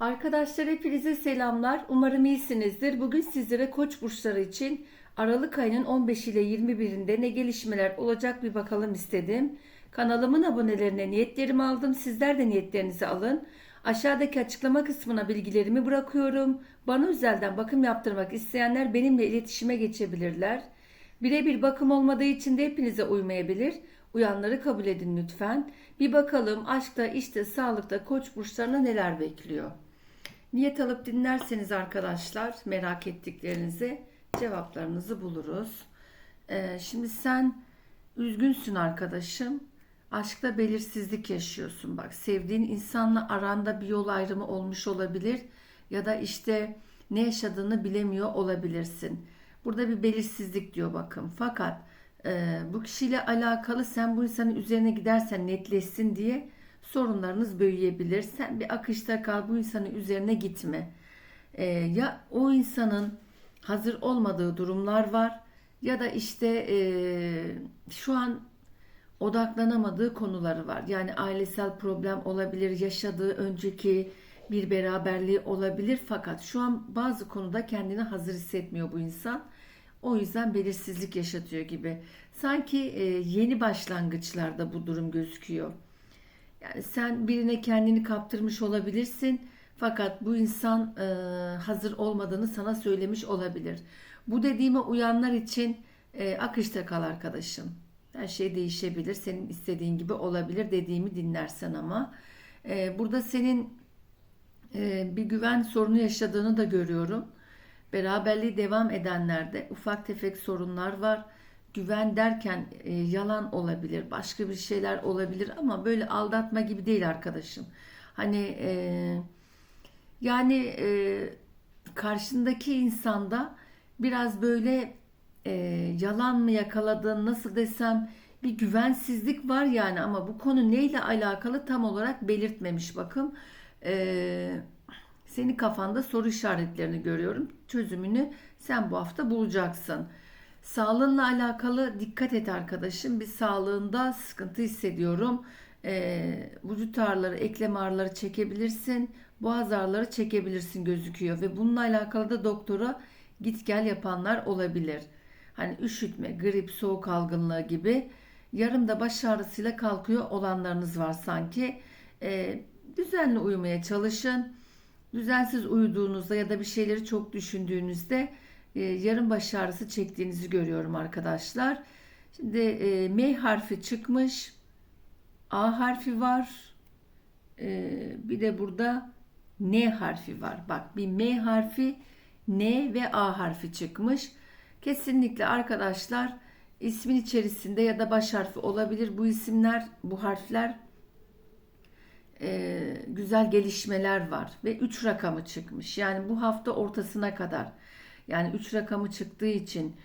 Arkadaşlar hepinize selamlar. Umarım iyisinizdir. Bugün sizlere koç burçları için Aralık ayının 15 ile 21'inde ne gelişmeler olacak bir bakalım istedim. Kanalımın abonelerine niyetlerimi aldım. Sizler de niyetlerinizi alın. Aşağıdaki açıklama kısmına bilgilerimi bırakıyorum. Bana özelden bakım yaptırmak isteyenler benimle iletişime geçebilirler. Birebir bakım olmadığı için de hepinize uymayabilir. Uyanları kabul edin lütfen. Bir bakalım aşkta, işte, sağlıkta koç burçlarına neler bekliyor. Niyet alıp dinlerseniz arkadaşlar merak ettiklerinizi cevaplarınızı buluruz. Ee, şimdi sen üzgünsün arkadaşım. Aşkta belirsizlik yaşıyorsun. Bak sevdiğin insanla aranda bir yol ayrımı olmuş olabilir. Ya da işte ne yaşadığını bilemiyor olabilirsin. Burada bir belirsizlik diyor bakın. Fakat e, bu kişiyle alakalı sen bu insanın üzerine gidersen netleşsin diye sorunlarınız büyüyebilir. Sen bir akışta kal bu insanın üzerine gitme. Ee, ya o insanın hazır olmadığı durumlar var ya da işte e, şu an odaklanamadığı konuları var. Yani ailesel problem olabilir, yaşadığı önceki bir beraberliği olabilir fakat şu an bazı konuda kendini hazır hissetmiyor bu insan. O yüzden belirsizlik yaşatıyor gibi. Sanki e, yeni başlangıçlarda bu durum gözüküyor. Yani sen birine kendini kaptırmış olabilirsin. Fakat bu insan e, hazır olmadığını sana söylemiş olabilir. Bu dediğime uyanlar için e, akışta kal arkadaşım. Her şey değişebilir. Senin istediğin gibi olabilir dediğimi dinlersen ama. E, burada senin e, bir güven sorunu yaşadığını da görüyorum. Beraberliği devam edenlerde ufak tefek sorunlar var güven derken e, yalan olabilir, başka bir şeyler olabilir ama böyle aldatma gibi değil arkadaşım. Hani e, yani e, karşındaki insanda biraz böyle e, yalan mı yakaladığın nasıl desem bir güvensizlik var yani ama bu konu neyle alakalı tam olarak belirtmemiş bakım. E, senin kafanda soru işaretlerini görüyorum. Çözümünü sen bu hafta bulacaksın. Sağlığınla alakalı dikkat et arkadaşım. Bir sağlığında sıkıntı hissediyorum. Ee, vücut ağrıları, eklem ağrıları çekebilirsin. Boğaz ağrıları çekebilirsin gözüküyor. Ve bununla alakalı da doktora git gel yapanlar olabilir. Hani üşütme, grip, soğuk algınlığı gibi. Yarım da baş ağrısıyla kalkıyor olanlarınız var sanki. Ee, düzenli uyumaya çalışın. Düzensiz uyuduğunuzda ya da bir şeyleri çok düşündüğünüzde e, yarım baş ağrısı çektiğinizi görüyorum arkadaşlar. Şimdi e, M harfi çıkmış. A harfi var. E, bir de burada N harfi var. Bak bir M harfi, N ve A harfi çıkmış. Kesinlikle arkadaşlar ismin içerisinde ya da baş harfi olabilir. Bu isimler, bu harfler e, güzel gelişmeler var ve 3 rakamı çıkmış. Yani bu hafta ortasına kadar yani 3 rakamı çıktığı için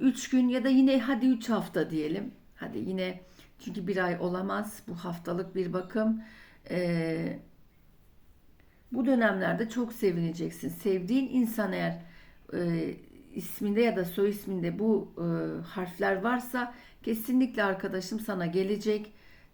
3 e, gün ya da yine hadi 3 hafta diyelim. Hadi yine çünkü bir ay olamaz bu haftalık bir bakım. E, bu dönemlerde çok sevineceksin. Sevdiğin insan eğer e, isminde ya da soy isminde bu harfler varsa kesinlikle arkadaşım sana gelecek.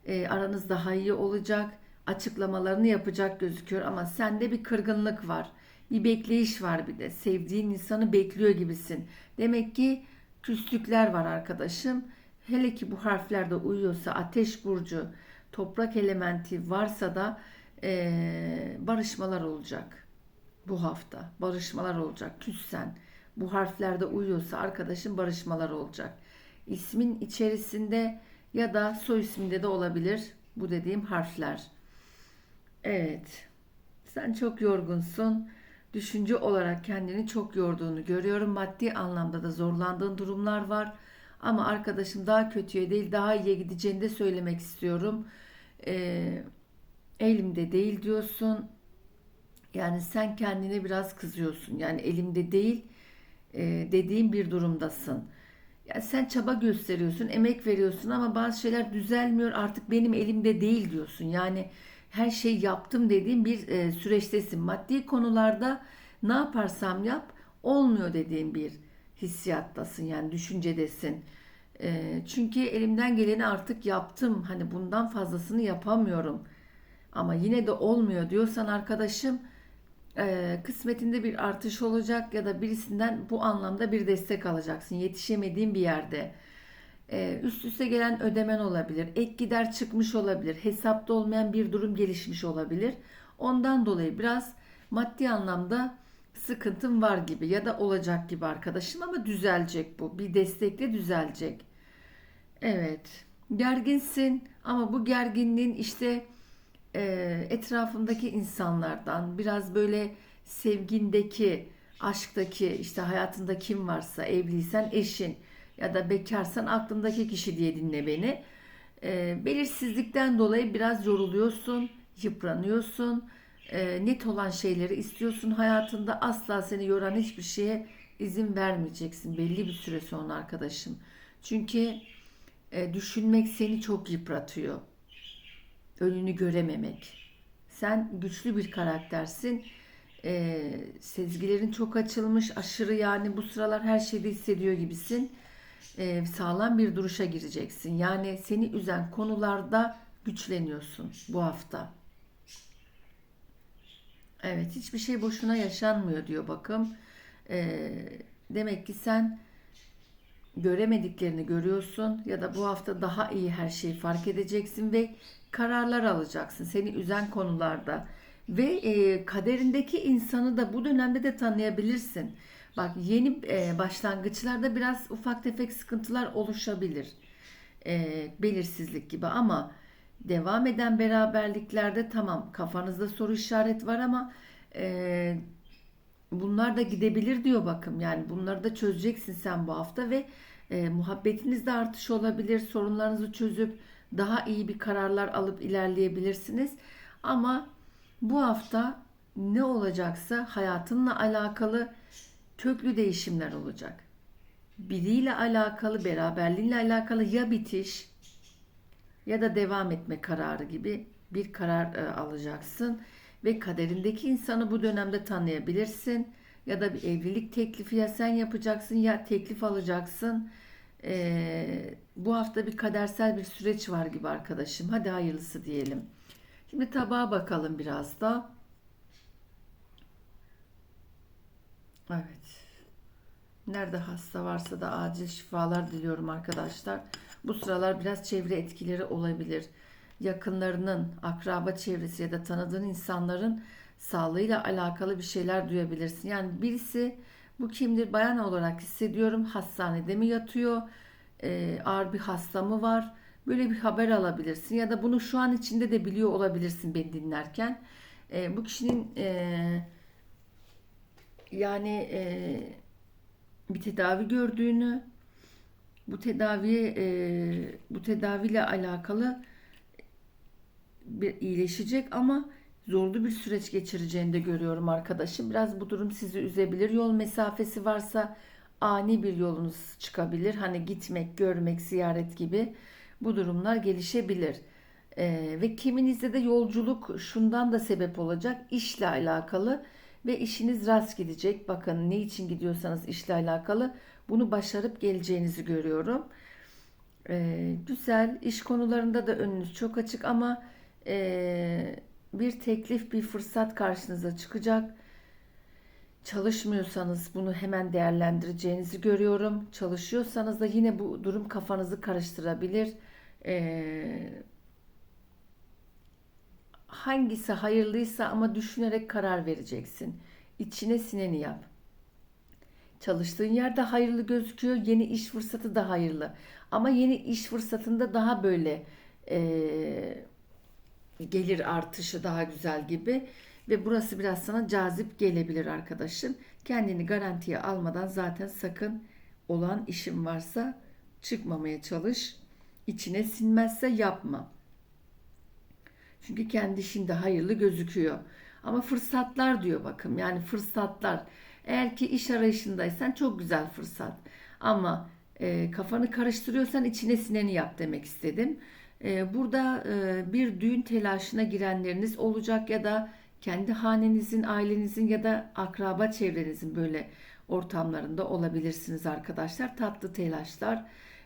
Aranız daha iyi olacak. Açıklamalarını yapacak gözüküyor ama sende bir kırgınlık var bir bekleyiş var bir de. Sevdiğin insanı bekliyor gibisin. Demek ki küslükler var arkadaşım. Hele ki bu harflerde uyuyorsa ateş burcu, toprak elementi varsa da e, barışmalar olacak. Bu hafta barışmalar olacak. Küssen bu harflerde uyuyorsa arkadaşım barışmalar olacak. İsmin içerisinde ya da soy isminde de olabilir bu dediğim harfler. Evet. Sen çok yorgunsun düşünce olarak kendini çok yorduğunu görüyorum. Maddi anlamda da zorlandığın durumlar var. Ama arkadaşım daha kötüye değil daha iyiye gideceğini de söylemek istiyorum. Ee, elimde değil diyorsun. Yani sen kendine biraz kızıyorsun. Yani elimde değil e, dediğin bir durumdasın. Yani sen çaba gösteriyorsun, emek veriyorsun ama bazı şeyler düzelmiyor. Artık benim elimde değil diyorsun. Yani her şey yaptım dediğim bir e, süreçtesin. Maddi konularda ne yaparsam yap olmuyor dediğim bir hissiyattasın yani düşüncedesin. E, çünkü elimden geleni artık yaptım. Hani bundan fazlasını yapamıyorum. Ama yine de olmuyor diyorsan arkadaşım e, kısmetinde bir artış olacak ya da birisinden bu anlamda bir destek alacaksın. Yetişemediğin bir yerde. E, üst üste gelen ödemen olabilir. Ek gider çıkmış olabilir. Hesapta olmayan bir durum gelişmiş olabilir. Ondan dolayı biraz maddi anlamda sıkıntın var gibi ya da olacak gibi arkadaşım ama düzelecek bu. Bir destekle düzelecek. Evet. Gerginsin ama bu gerginliğin işte e, etrafındaki insanlardan biraz böyle sevgindeki, aşktaki, işte hayatında kim varsa, evliysen eşin ya da bekarsan aklındaki kişi diye dinle beni. E, belirsizlikten dolayı biraz yoruluyorsun, yıpranıyorsun. E, net olan şeyleri istiyorsun hayatında. Asla seni yoran hiçbir şeye izin vermeyeceksin belli bir süre sonra arkadaşım. Çünkü e, düşünmek seni çok yıpratıyor. Önünü görememek. Sen güçlü bir karaktersin. E, sezgilerin çok açılmış, aşırı yani bu sıralar her şeyde hissediyor gibisin. E, sağlam bir duruşa gireceksin. Yani seni üzen konularda güçleniyorsun bu hafta. Evet, hiçbir şey boşuna yaşanmıyor diyor bakım. E, demek ki sen göremediklerini görüyorsun ya da bu hafta daha iyi her şeyi fark edeceksin ve kararlar alacaksın seni üzen konularda ve e, kaderindeki insanı da bu dönemde de tanıyabilirsin. Bak yeni e, başlangıçlarda biraz ufak tefek sıkıntılar oluşabilir. E, belirsizlik gibi ama devam eden beraberliklerde tamam kafanızda soru işaret var ama e, bunlar da gidebilir diyor bakım. Yani bunları da çözeceksin sen bu hafta ve e, muhabbetinizde artış olabilir. Sorunlarınızı çözüp daha iyi bir kararlar alıp ilerleyebilirsiniz. Ama bu hafta ne olacaksa hayatınla alakalı köklü değişimler olacak. Biriyle alakalı, beraberliğinle alakalı ya bitiş ya da devam etme kararı gibi bir karar e, alacaksın ve kaderindeki insanı bu dönemde tanıyabilirsin ya da bir evlilik teklifi ya sen yapacaksın ya teklif alacaksın. Ee, bu hafta bir kadersel bir süreç var gibi arkadaşım. Hadi hayırlısı diyelim. Şimdi tabağa bakalım biraz da. Evet. Nerede hasta varsa da acil şifalar diliyorum arkadaşlar. Bu sıralar biraz çevre etkileri olabilir. Yakınlarının, akraba çevresi ya da tanıdığın insanların sağlığıyla alakalı bir şeyler duyabilirsin. Yani birisi bu kimdir bayan olarak hissediyorum hastanede mi yatıyor, ee, ağır bir hasta mı var? Böyle bir haber alabilirsin ya da bunu şu an içinde de biliyor olabilirsin beni dinlerken. Ee, bu kişinin e, yani e, bir tedavi gördüğünü, bu tedavi e, bu tedaviyle alakalı bir iyileşecek ama zorlu bir süreç geçireceğini de görüyorum arkadaşım. Biraz bu durum sizi üzebilir. Yol mesafesi varsa ani bir yolunuz çıkabilir. Hani gitmek, görmek, ziyaret gibi bu durumlar gelişebilir. Ee, ve kiminizde de yolculuk şundan da sebep olacak. işle alakalı ve işiniz rast gidecek. Bakın ne için gidiyorsanız işle alakalı bunu başarıp geleceğinizi görüyorum. Ee, güzel iş konularında da önünüz çok açık ama e, bir teklif, bir fırsat karşınıza çıkacak. Çalışmıyorsanız bunu hemen değerlendireceğinizi görüyorum. Çalışıyorsanız da yine bu durum kafanızı karıştırabilir. Ee, hangisi hayırlıysa ama düşünerek karar vereceksin. İçine sineni yap. Çalıştığın yerde hayırlı gözüküyor. Yeni iş fırsatı da hayırlı. Ama yeni iş fırsatında daha böyle e, gelir artışı daha güzel gibi ve burası biraz sana cazip gelebilir arkadaşım. Kendini garantiye almadan zaten sakın olan işin varsa çıkmamaya çalış. İçine sinmezse yapma. Çünkü kendi işinde hayırlı gözüküyor. Ama fırsatlar diyor bakın. Yani fırsatlar. Eğer ki iş arayışındaysan çok güzel fırsat. Ama e, kafanı karıştırıyorsan içine sineni yap demek istedim. E, burada e, bir düğün telaşına girenleriniz olacak ya da kendi hanenizin, ailenizin ya da akraba çevrenizin böyle ortamlarında olabilirsiniz arkadaşlar. Tatlı telaşlar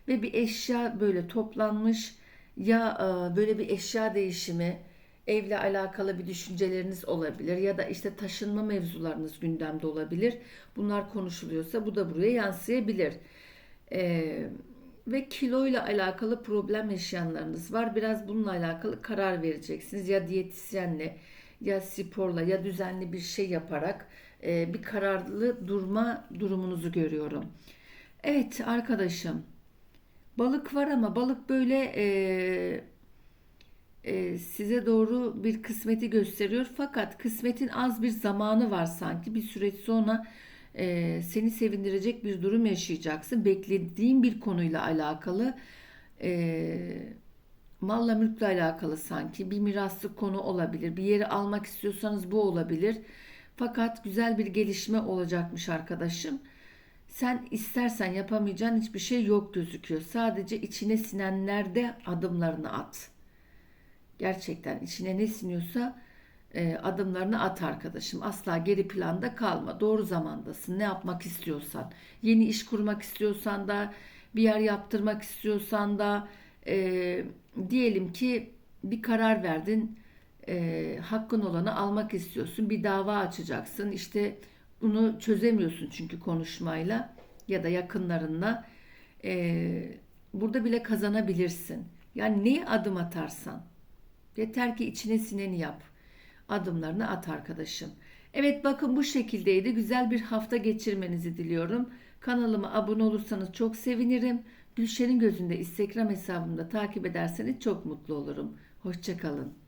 ve bir eşya böyle toplanmış ya e, böyle bir eşya değişimi evle alakalı bir düşünceleriniz olabilir ya da işte taşınma mevzularınız gündemde olabilir. Bunlar konuşuluyorsa bu da buraya yansıyabilir. Ee, ve kiloyla alakalı problem yaşayanlarınız var. Biraz bununla alakalı karar vereceksiniz. Ya diyetisyenle ya sporla ya düzenli bir şey yaparak e, bir kararlı durma durumunuzu görüyorum. Evet arkadaşım. Balık var ama balık böyle e, e, size doğru bir kısmeti gösteriyor. Fakat kısmetin az bir zamanı var sanki. Bir süreç sonra e, seni sevindirecek bir durum yaşayacaksın. Beklediğin bir konuyla alakalı, e, malla mülkle alakalı sanki bir miraslık konu olabilir. Bir yeri almak istiyorsanız bu olabilir. Fakat güzel bir gelişme olacakmış arkadaşım. Sen istersen yapamayacağın hiçbir şey yok gözüküyor. Sadece içine sinenlerde adımlarını at. Gerçekten içine ne siniyorsa e, adımlarını at arkadaşım. Asla geri planda kalma. Doğru zamandasın. Ne yapmak istiyorsan. Yeni iş kurmak istiyorsan da bir yer yaptırmak istiyorsan da e, diyelim ki bir karar verdin. E, hakkın olanı almak istiyorsun. Bir dava açacaksın. İşte bunu çözemiyorsun çünkü konuşmayla ya da yakınlarınla. E, burada bile kazanabilirsin. Yani neye adım atarsan Yeter ki içine sineni yap. Adımlarını at arkadaşım. Evet bakın bu şekildeydi. Güzel bir hafta geçirmenizi diliyorum. Kanalıma abone olursanız çok sevinirim. Gülşen'in gözünde Instagram hesabımda takip ederseniz çok mutlu olurum. Hoşçakalın.